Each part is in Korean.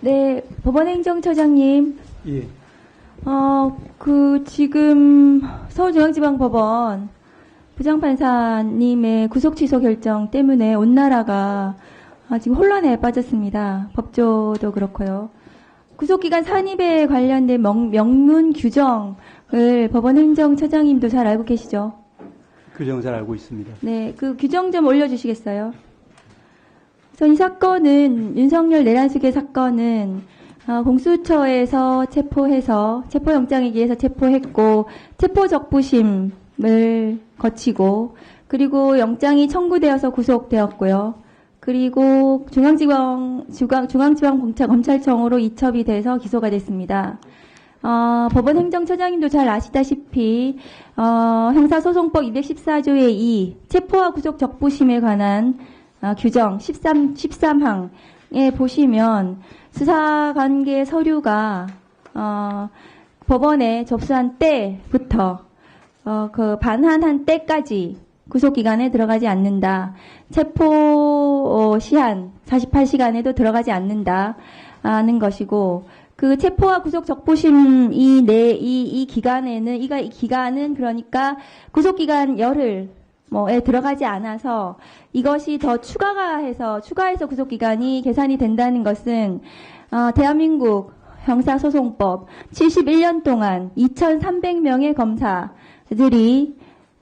네, 법원행정처장님, 예, 어, 그, 지금 서울중앙지방법원 부장판사님의 구속 취소 결정 때문에 온 나라가 아, 지금 혼란에 빠졌습니다. 법조도 그렇고요. 구속기간 산입에 관련된 명, 명문 규정을 법원 행정처장님도 잘 알고 계시죠? 규정 잘 알고 있습니다. 네, 그 규정 좀 올려주시겠어요? 그래서 이 사건은 윤석열 내란숙의 사건은 어, 공수처에서 체포해서 체포영장에 의해서 체포했고 체포적부심을 거치고 그리고 영장이 청구되어서 구속되었고요. 그리고 중앙지방 중앙, 중앙지방검찰청으로 이첩이 돼서 기소가 됐습니다. 어, 법원 행정처장님도 잘 아시다시피 어, 형사소송법 214조의 2 체포와 구속 적부심에 관한 어, 규정 13 13항에 보시면 수사관계 서류가 어, 법원에 접수한 때부터 어, 그 반환한 때까지 구속기간에 들어가지 않는다. 체포 어, 시한 48시간에도 들어가지 않는다는 것이고 그 체포와 구속 적부심 이내이 이 기간에는 이가 이 기간은 그러니까 구속 기간 열흘 뭐에 들어가지 않아서 이것이 더 추가가 해서 추가해서 구속 기간이 계산이 된다는 것은 어, 대한민국 형사소송법 71년 동안 2,300명의 검사들이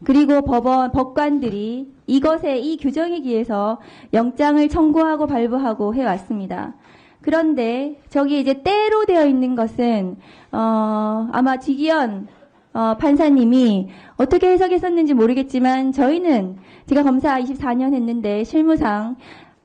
그리고 법원 법관들이 이것에 이 규정에 기해서 영장을 청구하고 발부하고 해왔습니다. 그런데 저기 이제 때로 되어 있는 것은 어, 아마 지기현 어, 판사님이 어떻게 해석했었는지 모르겠지만 저희는 제가 검사 24년 했는데 실무상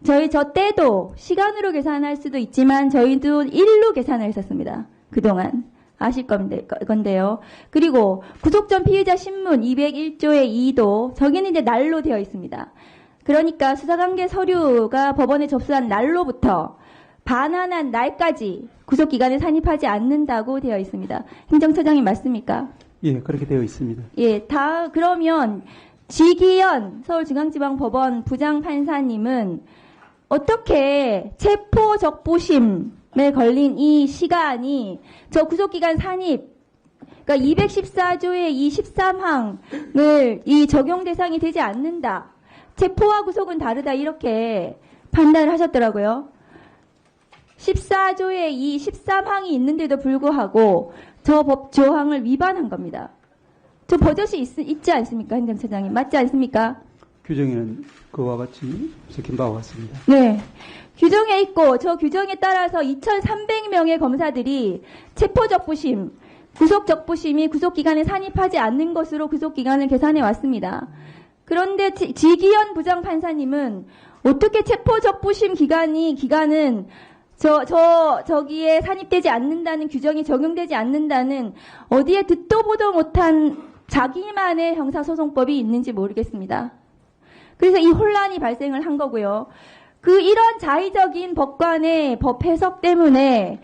저희 저 때도 시간으로 계산할 수도 있지만 저희도 일로 계산을 했었습니다. 그동안. 아실 건데, 건데요. 그리고 구속 전 피해자 신문 201조의 2도 저기는 이제 날로 되어 있습니다. 그러니까 수사관계 서류가 법원에 접수한 날로부터 반환한 날까지 구속 기간에 산입하지 않는다고 되어 있습니다. 행정처장님 맞습니까? 예, 그렇게 되어 있습니다. 예, 다 그러면 지기현 서울중앙지방법원 부장판사님은 어떻게 체포 적부심에 걸린 이 시간이 저 구속기간 산입 그러니까 214조의 이 13항을 이 적용 대상이 되지 않는다. 체포와 구속은 다르다 이렇게 판단을 하셨더라고요. 14조의 이 13항이 있는데도 불구하고 저법 조항을 위반한 겁니다. 저 버젓이 있, 있지 않습니까, 행정처장님? 맞지 않습니까? 규정에는 그와 같이 적힌 바와 같습니다. 네. 규정에 있고 저 규정에 따라서 2,300명의 검사들이 체포적부심, 구속적부심이 구속기간에 산입하지 않는 것으로 구속기간을 계산해 왔습니다. 그런데 지- 지기현 부장판사님은 어떻게 체포적부심 기간이 기간은 저, 저, 저기에 산입되지 않는다는 규정이 적용되지 않는다는 어디에 듣도 보도 못한 자기만의 형사소송법이 있는지 모르겠습니다. 그래서 이 혼란이 발생을 한 거고요. 그 이런 자의적인 법관의 법 해석 때문에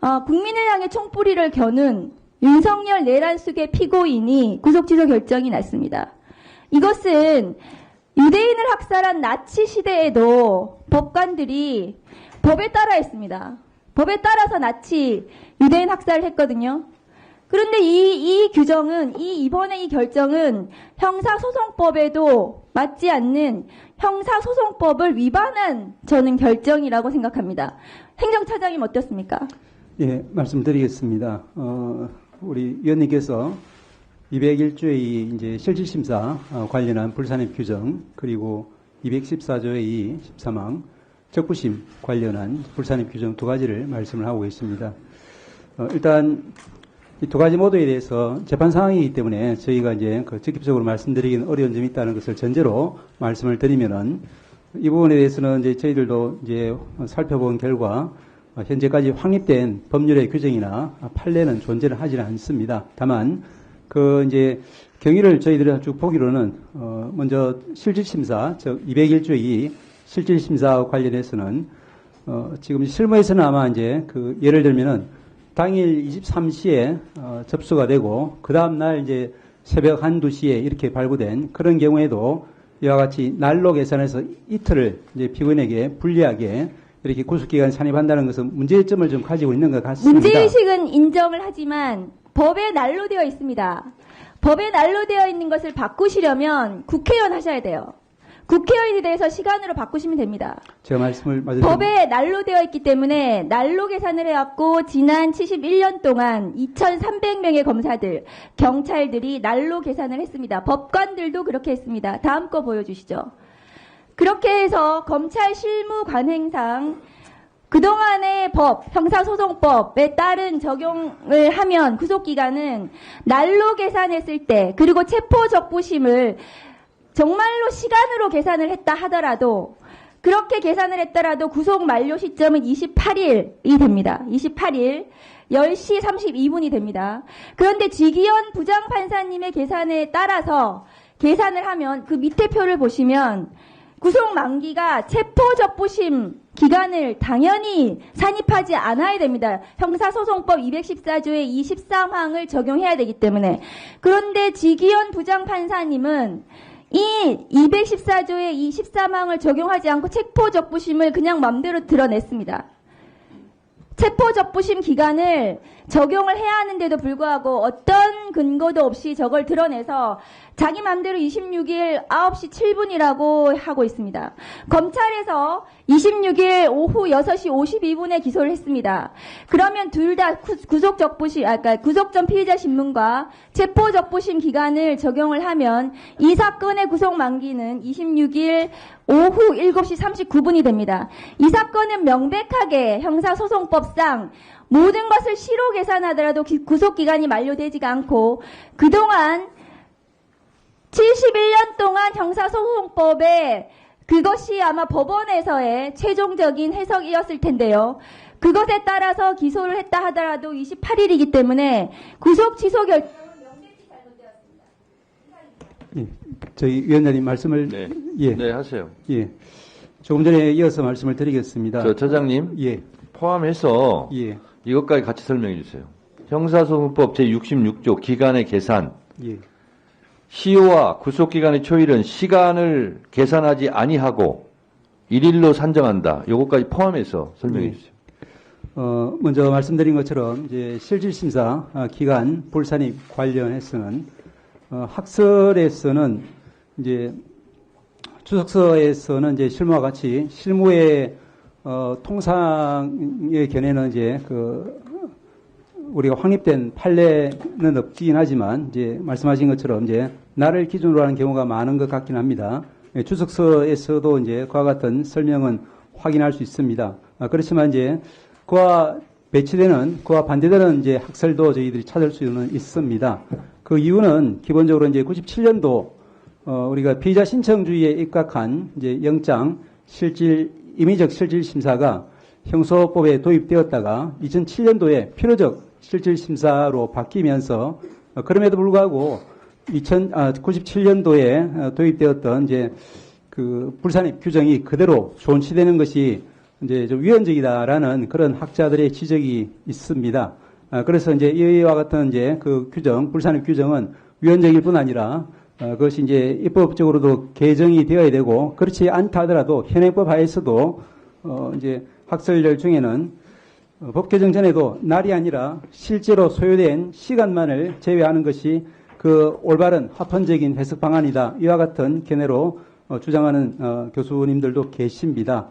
어, 국민을 향해 총뿌리를 겨눈 윤석열 내란숙의 피고인이 구속취소 결정이 났습니다. 이것은 유대인을 학살한 나치 시대에도 법관들이 법에 따라 했습니다. 법에 따라서 나치 유대인 학살을 했거든요. 그런데 이, 이 규정은, 이 이번에 이 결정은 형사소송법에도 맞지 않는 형사소송법을 위반한 저는 결정이라고 생각합니다. 행정차장님 어떻습니까? 예, 말씀드리겠습니다. 어, 우리 위원님께서 201조의 이제 실질심사 어, 관련한 불산입 규정 그리고 214조의 2 13항 적부심 관련한 불산입 규정 두 가지를 말씀을 하고 계십니다. 어, 일단 이 두 가지 모두에 대해서 재판 상황이기 때문에 저희가 이제 그 직접적으로 말씀드리기는 어려운 점이 있다는 것을 전제로 말씀을 드리면은 이 부분에 대해서는 이제 저희들도 이제 살펴본 결과 어, 현재까지 확립된 법률의 규정이나 판례는 존재를 하지는 않습니다. 다만 그 이제 경위를 저희들이 쭉 보기로는 어 먼저 실질심사 즉 201조의 실질심사와 관련해서는 어 지금 실무에서는 아마 이제 그 예를 들면은 당일 23시에 어 접수가 되고 그 다음 날 이제 새벽 한두 시에 이렇게 발부된 그런 경우에도 이와 같이 날로 계산해서 이틀을 이제 피고인에게 불리하게 이렇게 구속기간 산입한다는 것은 문제점을 좀 가지고 있는 것 같습니다. 문제의식은 인정을 하지만 법에 난로되어 있습니다. 법에 난로되어 있는 것을 바꾸시려면 국회의원 하셔야 돼요. 국회의원에 대해서 시간으로 바꾸시면 됩니다. 제가 말씀을 법에 난로되어 있기 때문에 난로 계산을 해왔고 지난 71년 동안 2,300명의 검사들, 경찰들이 난로 계산을 했습니다. 법관들도 그렇게 했습니다. 다음 거 보여주시죠. 그렇게 해서 검찰 실무 관행상 그동안의 법, 형사소송법에 따른 적용을 하면 구속기간은 날로 계산했을 때, 그리고 체포적부심을 정말로 시간으로 계산을 했다 하더라도, 그렇게 계산을 했더라도 구속 만료 시점은 28일이 됩니다. 28일. 10시 32분이 됩니다. 그런데 지기현 부장판사님의 계산에 따라서 계산을 하면 그 밑에 표를 보시면 구속 만기가 체포적부심 기간을 당연히 산입하지 않아야 됩니다. 형사소송법 214조의 23항을 적용해야 되기 때문에. 그런데 지기현 부장판사님은 이 214조의 23항을 적용하지 않고 체포적부심을 그냥 맘대로 드러냈습니다. 체포적부심 기간을 적용을 해야 하는데도 불구하고 어떤 근거도 없이 저걸 드러내서 자기 맘대로 26일 9시 7분이라고 하고 있습니다. 검찰에서 26일 오후 6시 52분에 기소를 했습니다. 그러면 둘 다 구속 적부심, 아, 그러니까 구속전 피의자 신문과 체포 적부심 기간을 적용을 하면 이 사건의 구속 만기는 26일 오후 7시 39분이 됩니다. 이 사건은 명백하게 형사소송법상 모든 것을 시로 계산하더라도 기- 구속기간이 만료되지가 않고 그동안 71년 동안 형사소송법에 그것이 아마 법원에서의 최종적인 해석이었을 텐데요. 그것에 따라서 기소를 했다 하더라도 28일이기 때문에 구속 취소 결정은 명백히 잘못되었습니다. 예, 저희 위원장님 말씀을 네. 예, 네, 하세요. 예. 조금 전에 이어서 말씀을 드리겠습니다. 저 처장님 예, 포함해서 예, 이것까지 같이 설명해 주세요. 형사소송법 제66조 기간의 계산 예. 시효와 구속기간의 초일은 시간을 계산하지 아니하고 일일로 산정한다. 요것까지 포함해서 설명해 네. 주세요. 어, 먼저 말씀드린 것처럼 이제 실질심사 아, 기간 불산입 관련해서는 어, 학설에서는 이제 주석서에서는 이제 실무와 같이 실무의 어, 통상의 견해는 이제 그 우리가 확립된 판례는 없긴 하지만 이제 말씀하신 것처럼 이제 나를 기준으로 하는 경우가 많은 것 같긴 합니다. 예, 주석서에서도 이제 그와 같은 설명은 확인할 수 있습니다. 아, 그렇지만 이제 그와 배치되는 그와 반대되는 이제 학설도 저희들이 찾을 수는 있습니다. 그 이유는 기본적으로 이제 97년도 어, 우리가 피의자 신청주의에 입각한 이제 영장 실질 임의적 실질 심사가 형소법에 도입되었다가 2007년도에 필요적 실질 심사로 바뀌면서 어, 그럼에도 불구하고 2000, 아, 97년도에 도입되었던 이제 그 불산입 규정이 그대로 존치되는 것이 이제 좀 위헌적이다라는 그런 학자들의 지적이 있습니다. 아, 그래서 이제 이와 같은 이제 그 규정, 불산입 규정은 위헌적일 뿐 아니라 어, 그것이 이제 입법적으로도 개정이 되어야 되고 그렇지 않다 하더라도 현행법 하에서도 어, 이제 학설들 중에는 어, 법 개정 전에도 날이 아니라 실제로 소요된 시간만을 제외하는 것이 그 올바른 합헌적인 해석 방안이다. 이와 같은 견해로 어, 주장하는 어, 교수님들도 계십니다.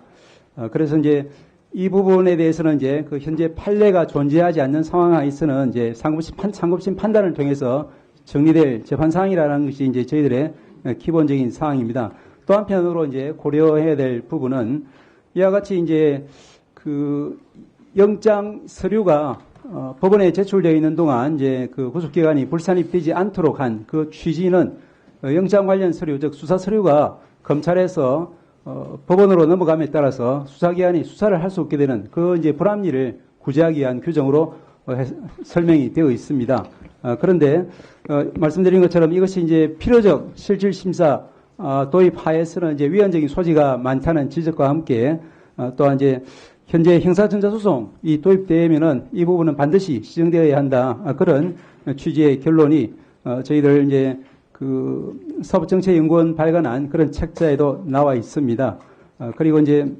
어, 그래서 이제 이 부분에 대해서는 이제 그 현재 판례가 존재하지 않는 상황하에서는 이제 상급심, 판, 상급심 판단을 통해서 정리될 재판 사항이라는 것이 이제 저희들의 어, 기본적인 사항입니다. 또 한편으로 이제 고려해야 될 부분은 이와 같이 이제 그 영장 서류가 어, 법원에 제출되어 있는 동안 이제 그 구속기간이 불산입되지 않도록 한 그 취지는 어, 영장 관련 서류, 즉 수사 서류가 검찰에서 어, 법원으로 넘어감에 따라서 수사기관이 수사를 할 수 없게 되는 그 이제 불합리를 구제하기 위한 규정으로 어, 해- 설명이 되어 있습니다. 어, 그런데 어, 말씀드린 것처럼 이것이 이제 필요적 실질 심사 어, 도입 하에서는 이제 위헌적인 소지가 많다는 지적과 함께 어, 또한 이제 현재 형사전자소송이 도입되면은 이 부분은 반드시 시정되어야 한다 아, 그런 취지의 결론이 어, 저희들 이제 그 사법정책연구원 발간한 그런 책자에도 나와 있습니다. 어, 그리고 이제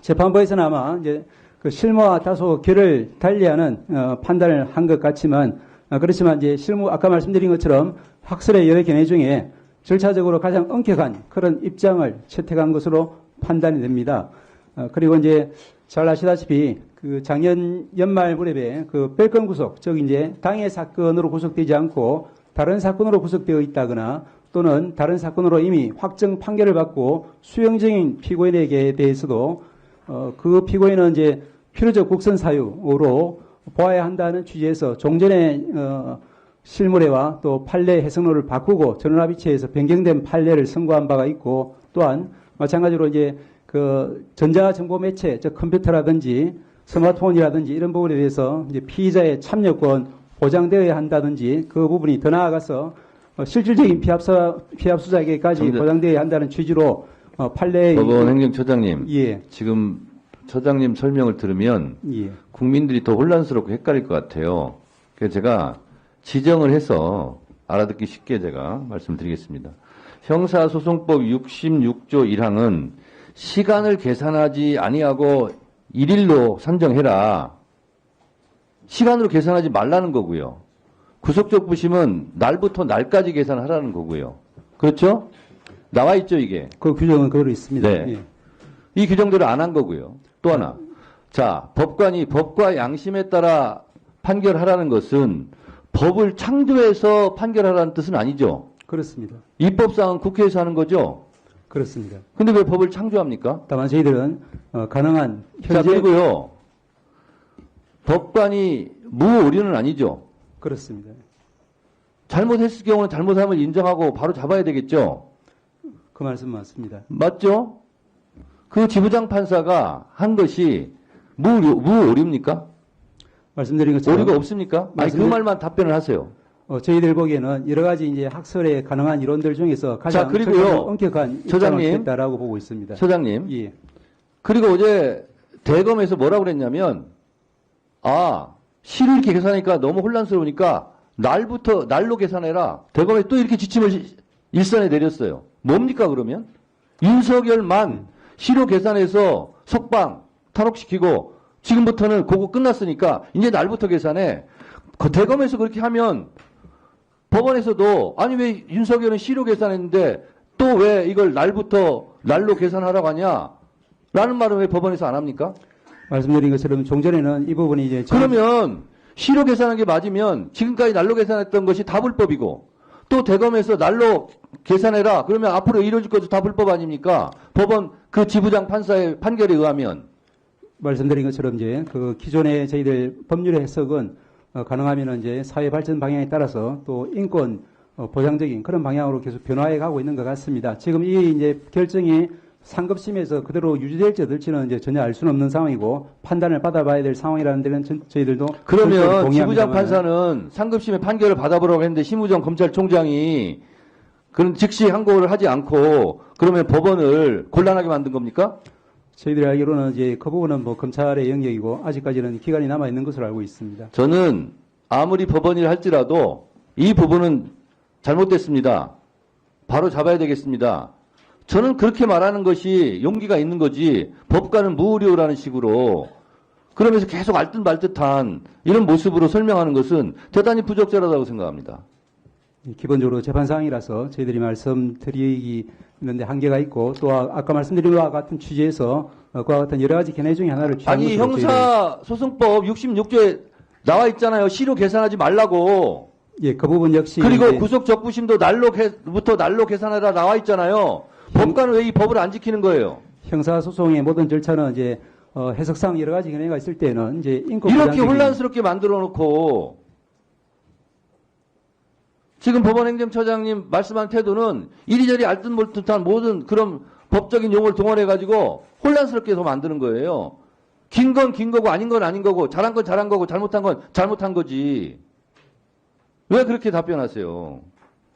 재판부에서는 아마 이제 그 실무와 다소 결을 달리하는 어, 판단을 한 것 같지만 어, 그렇지만 이제 실무 아까 말씀드린 것처럼 학설의 여러 견해 중에 절차적으로 가장 엄격한 그런 입장을 채택한 것으로 판단이 됩니다. 어, 그리고 이제 잘 아시다시피 그 작년 연말 무렵에 그 별건 구속, 즉 이제 당해 사건으로 구속되지 않고 다른 사건으로 구속되어 있다거나 또는 다른 사건으로 이미 확정 판결을 받고 수용 중인 피고인에게 대해서도 어, 그 피고인은 이제 필요적 국선 사유로 보아야 한다는 취지에서 종전의 어, 실무례와 또 판례 해석론을 바꾸고 전원합의체에서 변경된 판례를 선고한 바가 있고 또한 마찬가지로 이제 그 전자정보 매체, 즉 컴퓨터라든지 스마트폰이라든지 이런 부분에 대해서 이제 피의자의 참여권 보장되어야 한다든지 그 부분이 더 나아가서 어, 실질적인 피합사, 피합수자에게까지 정대- 보장되어야 한다는 취지로 어, 판례의 법원 행정처장님, 예, 지금 처장님 설명을 들으면 예. 국민들이 더 혼란스럽고 헷갈릴 것 같아요. 그래서 제가 지정을 해서 알아듣기 쉽게 제가 말씀드리겠습니다. 형사소송법 66조 1항은 시간을 계산하지 아니하고 일일로 산정해라. 시간으로 계산하지 말라는 거고요. 구속적 부심은 날부터 날까지 계산하라는 거고요. 그렇죠? 나와 있죠, 이게. 그 규정은 그대로 있습니다. 네. 예. 이 규정대로 안 한 거고요. 또 하나. 자, 법관이 법과 양심에 따라 판결하라는 것은 법을 창조해서 판결하라는 뜻은 아니죠. 그렇습니다. 입법상은 국회에서 하는 거죠. 그렇습니다. 근데 왜 법을 창조합니까? 다만 저희들은 어, 가능한 자, 현재 그리고요. 법관이 무오류는 아니죠. 그렇습니다. 잘못했을 경우는 잘못함을 인정하고 바로 잡아야 되겠죠. 그 말씀 맞습니다. 맞죠? 그 지부장 판사가 한 것이 무오류, 무오류입니까? 말씀드린 것처럼 오류가 없습니까? 아니, 그 말씀드린- 말만 답변을 하세요. 어, 저희들 보기에는 여러 가지 이제 학설의 가능한 이론들 중에서 가장 자, 그리고요. 엄격한 처장님. 취했다라고 보고 있습니다. 처장님. 예, 그리고 어제 대검에서 뭐라고 그랬냐면, 아, 시를 이렇게 계산하니까 너무 혼란스러우니까 날부터, 날로 계산해라. 대검에 또 이렇게 지침을 시- 일선에 내렸어요. 뭡니까, 그러면? 윤석열만 시로 계산해서 석방, 탈옥시키고, 지금부터는 그거 끝났으니까, 이제 날부터 계산해. 그 대검에서 그렇게 하면, 법원에서도, 아니, 왜 윤석열은 시로 계산했는데, 또 왜 이걸 날부터 날로 계산하라고 하냐? 라는 말은 왜 법원에서 안 합니까? 말씀드린 것처럼 종전에는 이 부분이 이제 전- 그러면 시로 계산한 게 맞으면 지금까지 날로 계산했던 것이 다 불법이고 또 대검에서 날로 계산해라 그러면 앞으로 이루어질 것도 다 불법 아닙니까? 법원 그 지부장 판사의 판결에 의하면 말씀드린 것처럼 이제 그 기존의 저희들 법률의 해석은 어, 가능하면 이제 사회 발전 방향에 따라서 또 인권 어, 보장적인 그런 방향으로 계속 변화해 가고 있는 것 같습니다. 지금 이 이제 결정이 상급심에서 그대로 유지될지 어떨지는 이제 전혀 알 수는 없는 상황이고 판단을 받아봐야 될 상황이라는 데는 전- 저희들도 그러면 동의합니다만 지부장 판사는 상급심의 판결을 받아보라고 했는데 심우정 검찰총장이 그런 즉시 항고를 하지 않고 그러면 법원을 곤란하게 만든 겁니까? 저희들이 알기로는 이제 그 부분은 뭐 검찰의 영역이고 아직까지는 기간이 남아 있는 것으로 알고 있습니다. 저는 아무리 법원이라 할지라도 이 부분은 잘못됐습니다. 바로 잡아야 되겠습니다. 저는 그렇게 말하는 것이 용기가 있는 거지 법관은 무의료라는 식으로 그러면서 계속 알듯 말듯한 이런 모습으로 설명하는 것은 대단히 부적절하다고 생각합니다. 기본적으로 재판 사항이라서 저희들이 말씀드리는데 한계가 있고 또 아- 아까 말씀드린 것과 같은 취지에서 어, 그와 같은 여러 가지 견해 중에 하나를 취한 아니 형사 소송법 66조에 나와 있잖아요. 시로 계산하지 말라고. 예, 그 부분 역시 그리고 구속 적부심도 날로 부터 날로 계산하라 나와 있잖아요. 법관은 왜 이 법을 안 지키는 거예요? 형사 소송의 모든 절차는 이제 어, 해석상 여러 가지 견해가 있을 때는 이제 인권 이렇게 혼란스럽게 만들어 놓고 지금 법원행정처장님 말씀한 태도는 이리저리 알듯 몰듯한 모든 그런 법적인 용어를 동원해 가지고 혼란스럽게 더 만드는 거예요. 긴 건긴 거고 아닌 건 아닌 거고 잘한 건 잘한 거고 잘못한 건 잘못한 거지. 왜 그렇게 답변하세요?